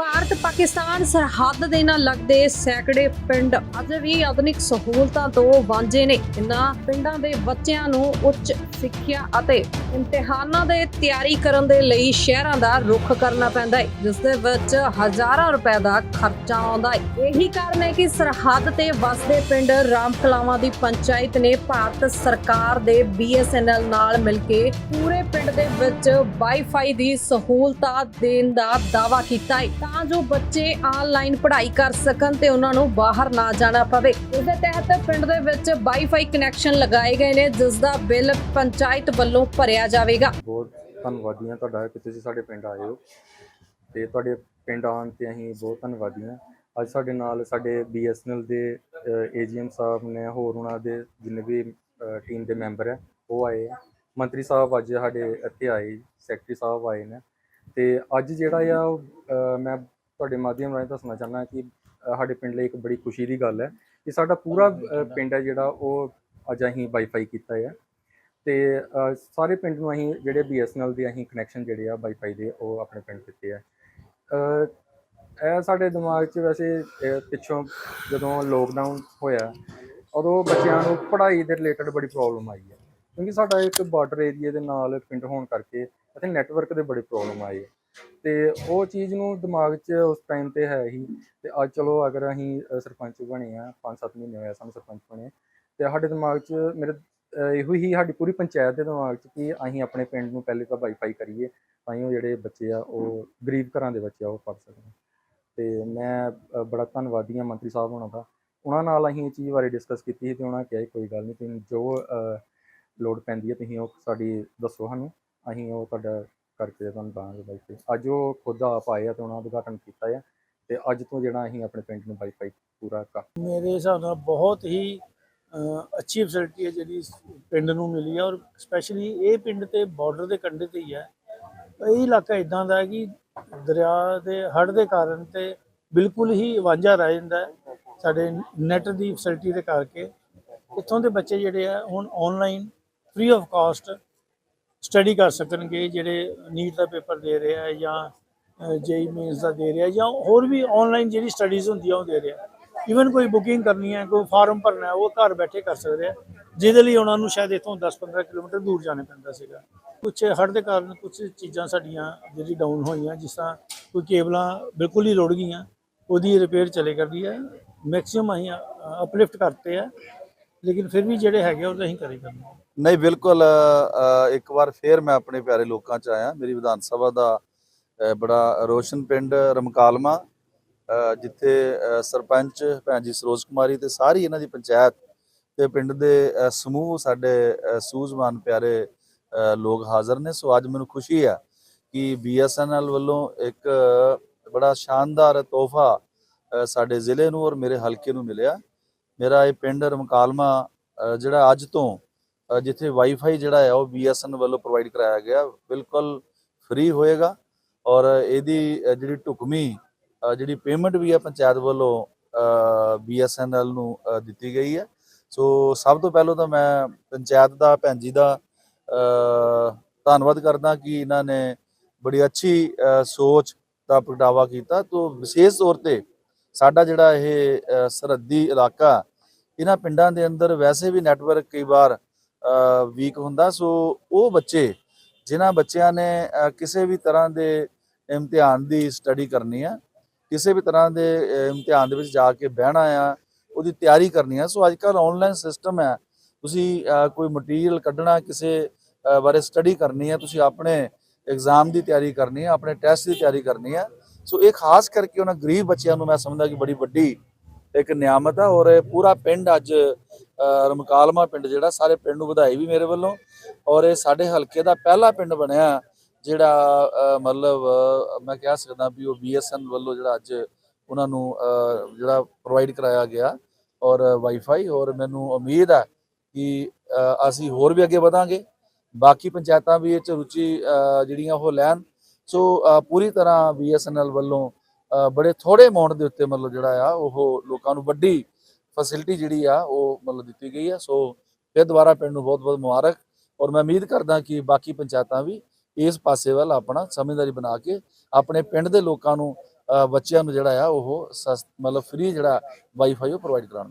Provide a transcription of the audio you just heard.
ਭਾਰਤ ਪਾਕਿਸਤਾਨ ਸਰਹੱਦ ਦੇ ਨਾਲ ਲੱਗਦੇ ਸੈਂਕੜੇ ਪਿੰਡ ਅਜੇ ਵੀ ਆਧੁਨਿਕ ਸਹੂਲਤਾਂ ਤੋਂ ਵਾਂਝੇ ਨੇ। ਇਨ੍ਹਾਂ ਪਿੰਡਾਂ ਦੇ ਬੱਚਿਆਂ ਨੂੰ ਉੱਚ ਸਿੱਖਿਆ ਅਤੇ ਇਮਤਿਹਾਨਾਂ ਦੇ ਤਿਆਰੀ ਕਰਨ ਦੇ ਲਈ ਸ਼ਹਿਰਾਂ ਦਾ ਰੁਖ ਕਰਨਾ ਪੈਂਦਾ ਹੈ, ਜਿਸ ਦੇ ਵਿੱਚ ਹਜ਼ਾਰਾਂ ਰੁਪਏ ਦਾ ਖਰਚਾ ਆਉਂਦਾ ਹੈ। ਇਹੀ ਕਾਰਨ ਹੈ ਕਿ ਸਰਹੱਦ ਤੇ ਵਸਦੇ ਪਿੰਡ ਰਾਮਕਲਾਵਾਂ ਦੀ ਪੰਚਾਇਤ ਨੇ ਭਾਰਤ ਸਰਕਾਰ ਦੇ BSNL ਨਾਲ ਮਿਲ ਕੇ ਪੂਰੇ ਪਿੰਡ ਦੇ ਵਿੱਚ ਵਾਈਫਾਈ ਦੀ ਸਹੂਲਤਾਂ ਦੇਣ ਦਾ ਦਾਅਵਾ ਕੀਤਾ ਹੈ। ਤਾਂ ਜੋ ਬੱਚੇ ਆਨਲਾਈਨ ਪੜ੍ਹਾਈ ਕਰ ਸਕਣ ਤੇ ਉਹਨਾਂ ਨੂੰ ਬਾਹਰ ਨਾ ਜਾਣਾ ਪਵੇ। ਇਸ ਦੇ ਤਹਿਤ ਪਿੰਡ ਦੇ ਵਿੱਚ ਵਾਈਫਾਈ ਕਨੈਕਸ਼ਨ ਲਗਾਏ ਗਏ ਨੇ, ਜਿਸ ਦਾ ਬਿੱਲ ਪੰਚਾਇਤ ਵੱਲੋਂ ਭਰਿਆ ਜਾਵੇਗਾ। ਬਹੁਤ ਧੰਨਵਾਦੀ ਤੁਹਾਡਾ ਕਿ ਤੁਸੀਂ ਸਾਡੇ ਪਿੰਡ ਆਏ ਹੋ। ਤੇ ਤੁਹਾਡੇ ਪਿੰਡ ਆਉਣ ਤੇ ਅਸੀਂ ਬਹੁਤ ਧੰਨਵਾਦੀ ਹਾਂ ਅੱਜ ਸਾਡੇ ਨਾਲ ਸਾਡੇ BSNL ਦੇ ਏਜੀਐਮ ਸਾਹਿਬ ਨੇ, ਹੋਰ ਉਹਨਾਂ ਦੇ ਜਿੰਨੇ ਵੀ ਟੀਮ ਦੇ ਮੈਂਬਰ ਹੈ, ਉਹ ਆਏ ਆ। ਮੰਤਰੀ ਸਾਹਿਬ ਅੱਜ ਸਾਡੇ ਇੱਥੇ ਆਏ ਸੈਕਟਰੀ ਸਾਹਿਬ ਆਏ ਨੇ। ਤੇ ਅੱਜ ਜਿਹੜਾ ਆ ਅ, ਮੈਂ ਤੁਹਾਡੇ ਮਾਧਿਅਮ ਰਾਹੀਂ ਦੱਸਣਾ ਚਾਹੁੰਦਾ ਕਿ ਅ, ਸਾਡੇ ਪਿੰਡ ਲਈ ਇੱਕ ਬੜੀ ਖੁਸ਼ੀ ਦੀ ਗੱਲ ਹੈ ਕਿ ਸਾਡਾ ਪੂਰਾ ਅ, ਪਿੰਡ ਹੈ ਜਿਹੜਾ ਉਹ ਅੱਜ ਅਸੀਂ ਵਾਈਫਾਈ ਕੀਤਾ ਹੈ ਤੇ ਅ, ਸਾਰੇ ਪਿੰਡ ਨੂੰ ਅਸੀਂ ਜਿਹੜੇ BSNL ਦੇ ਅਸੀਂ ਕਨੈਕਸ਼ਨ ਜਿਹੜੇ ਆ ਵਾਈਫਾਈ ਦੇ ਉਹ ਆਪਣੇ ਪਿੰਡ ਦਿੱਤੇ ਆ। ਅ, ਇਹ ਸਾਡੇ ਦਿਮਾਗ 'ਚ ਵੈਸੇ ਅ, ਪਿੱਛੋਂ ਜਦੋਂ ਲੋਕਡਾਊਨ ਹੋਇਆ ਉਦੋਂ ਬੱਚਿਆਂ ਨੂੰ ਪੜ੍ਹਾਈ ਦੇ ਰਿਲੇਟਡ ਬੜੀ ਪ੍ਰੋਬਲਮ ਆਈ ਕਿਉਂਕਿ ਸਾਡਾ ਇੱਕ ਬਾਰਡਰ ਏਰੀਆ ਦੇ ਨਾਲ ਪਿੰਡ ਹੋਣ ਕਰਕੇ ਇੱਥੇ ਨੈਟਵਰਕ ਦੇ ਬੜੇ ਪ੍ਰੋਬਲਮ ਆਏ ਹੈ ਤੇ ਉਹ ਚੀਜ਼ ਨੂੰ ਦਿਮਾਗ 'ਚ ਉਸ ਟਾਈਮ ਤੇ ਹੈ ਹੀ। ਤੇ ਅੱਜ ਚਲੋ ਅਗਰ ਅਸੀਂ ਸਰਪੰਚ ਬਣੇ ਆ 5-7 ਮਹੀਨੇ ਹੋਏ ਸਾਨੂੰ ਸਰਪੰਚ ਬਣੇ। ਤੇ ਸਾਡੇ ਦਿਮਾਗ 'ਚ ਮੇਰੇ ਇਹੋ ਹੀ ਸਾਡੀ ਪੂਰੀ ਪੰਚਾਇਤ ਦੇ ਦਿਮਾਗ 'ਚ ਕਿ ਅਸੀਂ ਆਪਣੇ ਪਿੰਡ ਨੂੰ ਪਹਿਲੇ ਤਾਂ ਵਾਈਫਾਈ ਕਰੀਏ, ਤਾਂ ਹੀ ਉਹ ਜਿਹੜੇ ਬੱਚੇ ਆ, ਉਹ ਗਰੀਬ ਘਰਾਂ ਦੇ ਬੱਚੇ ਆ, ਉਹ ਪੜ੍ਹ ਸਕਣ। ਤੇ ਮੈਂ ਬੜਾ ਧੰਨਵਾਦੀ ਹਾਂ ਮੰਤਰੀ ਸਾਹਿਬ ਹੋਣਾ ਦਾ। ਉਹਨਾਂ ਨਾਲ ਅਸੀਂ ਇਹ ਚੀਜ਼ ਬਾਰੇ ਡਿਸਕਸ ਕੀਤੀ ਸੀ ਤੇ ਉਹਨਾਂ ਕਿਹਾ ਕੋਈ ਗੱਲ ਨਹੀਂ ਤੁਸੀਂ ਜੋ ਲੋੜ ਪੈਂਦੀ ਹੈ, ਤੁਸੀਂ ਉਹ ਸਾਡੀ ਦੱਸੋ ਸਾਨੂੰ, ਅਸੀਂ ਉਹ ਤੁਹਾਡਾ ਕਰਕੇ ਤੁਹਾਨੂੰ ਦਾਂਗੇ ਵਾਈਫਾਈ ਅੱਜ ਉਹ ਖੁਦ ਆਪ ਆਏ ਆ ਤੇ ਉਹਨਾਂ ਦਾ ਉਦਘਾਟਨ ਕੀਤਾ ਆ ਤੇ ਅੱਜ ਤੋਂ ਜਿਹੜਾ ਅਸੀਂ ਆਪਣੇ ਪਿੰਡ ਨੂੰ ਵਾਈਫਾਈ ਪੂਰਾ ਕਰ ਮੇਰੇ ਹਿਸਾਬ ਨਾਲ ਬਹੁਤ ਹੀ ਅੱਛੀ ਫੈਸਿਲਿਟੀ ਹੈ ਜਿਹੜੀ ਪਿੰਡ ਨੂੰ ਮਿਲੀ ਹੈ ਔਰ ਸਪੈਸ਼ਲੀ ਇਹ ਪਿੰਡ ਤੇ ਬਾਰਡਰ ਦੇ ਕੰਢੇ ਤੇ ਹੀ ਹੈ ਇਹ ਇਲਾਕਾ ਇਦਾਂ ਦਾ ਹੈ ਕਿ ਦਰਿਆ ਦੇ ਹੜ੍ਹ ਦੇ ਕਾਰਨ ਤੇ ਬਿਲਕੁਲ ਹੀ ਵਾਂਝਾ ਰਹਿ ਜਾਂਦਾ ਸਾਡੇ ਨੈਟ ਦੀ ਫੈਸਿਲਿਟੀ ਦੇ ਕਰਕੇ। ਇੱਥੋਂ ਦੇ ਬੱਚੇ ਜਿਹੜੇ ਆ, ਹੁਣ online free of cost study ਕਰ ਸਕਣਗੇ, ਜਿਹੜੇ ਨੀਟ ਦਾ ਪੇਪਰ ਦੇ ਰਿਹਾ ਆ ਜਾਂ ਜੇਈ ਮੇਨਸ ਦਾ ਦੇ ਰਿਹਾ ਜਾਂ ਹੋਰ ਵੀ ਆਨਲਾਈਨ ਜਿਹੜੀ ਸਟੱਡੀਜ਼ ਹੁੰਦੀਆਂ ਉਹ ਦੇ ਰਿਹਾ ਇਵਨ ਕੋਈ ਬੁਕਿੰਗ ਕਰਨੀ ਹੈ, ਕੋਈ ਫਾਰਮ ਭਰਨਾ ਉਹ ਘਰ ਬੈਠੇ ਕਰ ਸਕਦੇ ਆ ਜਿਹਦੇ ਲਈ ਉਹਨਾਂ ਨੂੰ ਸ਼ਾਇਦ ਇੱਥੋਂ 10-15 ਕਿਲੋਮੀਟਰ ਦੂਰ ਜਾਣਾ ਪੈਂਦਾ ਸੀਗਾ। ਕੁਝ ਹੜ੍ਹ ਦੇ ਕਾਰਨ ਕੁਝ ਚੀਜ਼ਾਂ ਸਾਡੀਆਂ ਜਿਹੜੀ ਡਾਊਨ ਹੋਈਆਂ, ਜਿਸ ਤਰ੍ਹਾਂ ਕੋਈ ਕੇਬਲਾਂ ਬਿਲਕੁਲ ਹੀ ਲੋੜ ਗਈਆਂ, ਉਹਦੀ ਰਿਪੇਅਰ ਚਲੇ ਕਰਦੀ ਹੈ। ਮੈਕਸਿਮਮ ਅਸੀਂ ਅਪਲਿਫਟ ਕਰਤੇ ਆ ਲੇਕਿਨ ਫਿਰ ਵੀ ਜਿਹੜੇ ਹੈਗੇ ਉਹ ਤਾਂ ਅਸੀਂ ਕਰੇ ਕਰਨੇ ਆ। ਨਹੀਂ, ਬਿਲਕੁਲ ਇੱਕ ਵਾਰ ਫੇਰ ਮੈਂ ਆਪਣੇ ਪਿਆਰੇ ਲੋਕਾਂ ਚ ਆਇਆ। ਮੇਰੀ ਵਿਧਾਨ ਸਭਾ ਦਾ ਬੜਾ ਰੋਸ਼ਨ ਪਿੰਡ ਰਮਕਾਲਮਾ ਜਿੱਥੇ ਸਰਪੰਚ ਭੈਣ ਜੀ ਸਰੋਜ ਕੁਮਾਰੀ ਤੇ ਸਾਰੀ ਇਹਨਾਂ ਦੀ ਪੰਚਾਇਤ ਤੇ ਪਿੰਡ ਦੇ ਸਮੂਹ ਸਾਡੇ ਸੂਝਵਾਨ ਪਿਆਰੇ ਲੋਕ ਹਾਜ਼ਰ ਨੇ। ਸੋ ਅੱਜ ਮੈਨੂੰ ਖੁਸ਼ੀ ਹੈ ਕਿ BSNL ਵੱਲੋਂ ਇੱਕ ਬੜਾ ਸ਼ਾਨਦਾਰ ਤੋਹਫਾ ਸਾਡੇ ਜ਼ਿਲ੍ਹੇ ਨੂੰ ਔਰ ਮੇਰੇ ਹਲਕੇ ਨੂੰ ਮਿਲਿਆ। ਮੇਰਾ ਇਹ ਪਿੰਡ ਰਮਕਾਲਮਾ ਜਿਹੜਾ ਅੱਜ ਤੋਂ ਜਿੱਥੇ ਵਾਈਫਾਈ ਜਿਹੜਾ ਹੈ, ਉਹ BSN ਵੱਲੋਂ ਪ੍ਰੋਵਾਈਡ ਕਰਾਇਆ ਗਿਆ, ਬਿਲਕੁਲ ਫ੍ਰੀ ਹੋਏਗਾ। ਔਰ ਇਹਦੀ ਜਿਹੜੀ ਢੁਕਵੀਂ ਜਿਹੜੀ ਪੇਮੈਂਟ ਵੀ ਹੈ ਪੰਚਾਇਤ ਵੱਲੋਂ BSNL ਨੂੰ ਦਿੱਤੀ ਗਈ ਹੈ। ਸੋ ਸਭ ਤੋਂ ਪਹਿਲਾਂ ਤਾਂ ਮੈਂ ਪੰਚਾਇਤ ਦਾ, ਭੈਣ ਜੀ ਦਾ ਧੰਨਵਾਦ ਕਰਦਾ ਕਿ ਇਹਨਾਂ ਨੇ ਬੜੀ ਅੱਛੀ ਸੋਚ ਦਾ ਪ੍ਰਗਟਾਵਾ ਕੀਤਾ। ਤੋਂ ਵਿਸ਼ੇਸ਼ ਤੌਰ ਤੇ ਸਾਡਾ ਜਿਹੜਾ ਇਹ ਸਰਹੱਦੀ ਇਲਾਕਾ ਇਹਨਾਂ ਪਿੰਡਾਂ ਦੇ ਅੰਦਰ ਵੈਸੇ ਵੀ ਨੈਟਵਰਕ ਕਈ ਵਾਰ ਵੀਕ ਹੁੰਦਾ। ਸੋ ਉਹ ਬੱਚੇ, ਜਿਨ੍ਹਾਂ ਬੱਚਿਆਂ ਨੇ ਕਿਸੇ ਵੀ ਤਰ੍ਹਾਂ ਦੇ ਇਮਤਿਹਾਨ ਦੀ ਸਟੱਡੀ ਕਰਨੀ ਆ, ਕਿਸੇ ਵੀ ਤਰ੍ਹਾਂ ਦੇ ਇਮਤਿਹਾਨ ਦੇ ਵਿੱਚ ਜਾ ਕੇ ਬਹਿਣਾ ਆ, ਉਹਦੀ ਤਿਆਰੀ ਕਰਨੀ ਆ। ਸੋ ਅੱਜ ਕੱਲ ਆਨਲਾਈਨ ਸਿਸਟਮ ਹੈ। ਤੁਸੀਂ ਕੋਈ ਮਟੀਰੀਅਲ ਕੱਢਣਾ, ਕਿਸੇ ਬਾਰੇ ਸਟੱਡੀ ਕਰਨੀ ਹੈ ਤੁਸੀਂ ਆਪਣੇ ਐਗਜ਼ਾਮ ਦੀ ਤਿਆਰੀ ਕਰਨੀ ਹੈ ਆਪਣੇ ਟੈਸਟ ਦੀ ਤਿਆਰੀ ਕਰਨੀ ਹੈ ਸੋ ਇਹ ਖਾਸ ਕਰਕੇ ਉਹਨਾਂ ਗਰੀਬ ਬੱਚਿਆਂ ਨੂੰ ਮੈਂ ਸਮਝਦਾ ਕਿ ਬੜੀ ਵੱਡੀ ਇੱਕ ਨਿਆਮਤ ਆ ਔਰ ਇਹ ਪੂਰਾ ਪਿੰਡ ਅੱਜ ਰਮਕਾਲਮਾ ਪਿੰਡ ਜਿਹੜਾ ਸਾਰੇ ਪਿੰਡ ਨੂੰ ਵਧਾਈ ਵੀ ਮੇਰੇ ਵੱਲੋਂ ਔਰ ਇਹ ਸਾਡੇ ਹਲਕੇ ਦਾ ਪਹਿਲਾ ਪਿੰਡ ਬਣਿਆ ਜਿਹੜਾ ਮਤਲਬ ਮੈਂ ਕਹਿ ਸਕਦਾ ਵੀ ਉਹ BSN ਵੱਲੋਂ ਜਿਹੜਾ ਅੱਜ ਉਹਨਾਂ ਨੂੰ ਜਿਹੜਾ ਪ੍ਰੋਵਾਈਡ ਕਰਾਇਆ ਗਿਆ ਔਰ ਵਾਈਫਾਈ ਔਰ ਮੈਨੂੰ ਉਮੀਦ ਹੈ ਕਿ ਅਸੀਂ ਹੋਰ ਵੀ ਅੱਗੇ ਵਧਾਂਗੇ। ਬਾਕੀ ਪੰਚਾਇਤਾਂ ਵੀ ਇਹ ਚ ਰੁਚੀ ਜਿਹੜੀਆਂ ਉਹ ਲੈਣ। ਸੋ ਪੂਰੀ ਤਰ੍ਹਾਂ BSNL ਵੱਲੋਂ ਬੜੇ ਥੋੜੇ ਅਮਾਉਂਟ ਦੇ ਉੱਤੇ ਮਤਲਬ ਜਿਹੜਾ ਆ, ਉਹ ਲੋਕਾਂ ਨੂੰ ਵੱਡੀ ਫੈਸਿਲਿਟੀ ਜਿਹੜੀ ਆ, ਉਹ ਮਤਲਬ ਦਿੱਤੀ ਗਈ ਆ। ਸੋ ਫਿਰ ਦੁਬਾਰਾ ਪਿੰਡ ਨੂੰ ਬਹੁਤ ਬਹੁਤ ਮੁਬਾਰਕ। ਔਰ ਮੈਂ ਉਮੀਦ ਕਰਦਾ ਕਿ ਬਾਕੀ ਪੰਚਾਇਤਾਂ ਵੀ ਇਸ ਪਾਸੇ ਵੱਲ ਆਪਣਾ ਸਮਝਦਾਰੀ ਬਣਾ ਕੇ ਆਪਣੇ ਪਿੰਡ ਦੇ ਲੋਕਾਂ ਨੂੰ ਬੱਚਿਆਂ ਨੂੰ ਜਿਹੜਾ ਆ, ਉਹ ਸਸਤ ਮਤਲਬ ਫ੍ਰੀ ਜਿਹੜਾ ਵਾਈਫਾਈ ਉਹ ਪ੍ਰੋਵਾਈਡ ਕਰਾਉਣ।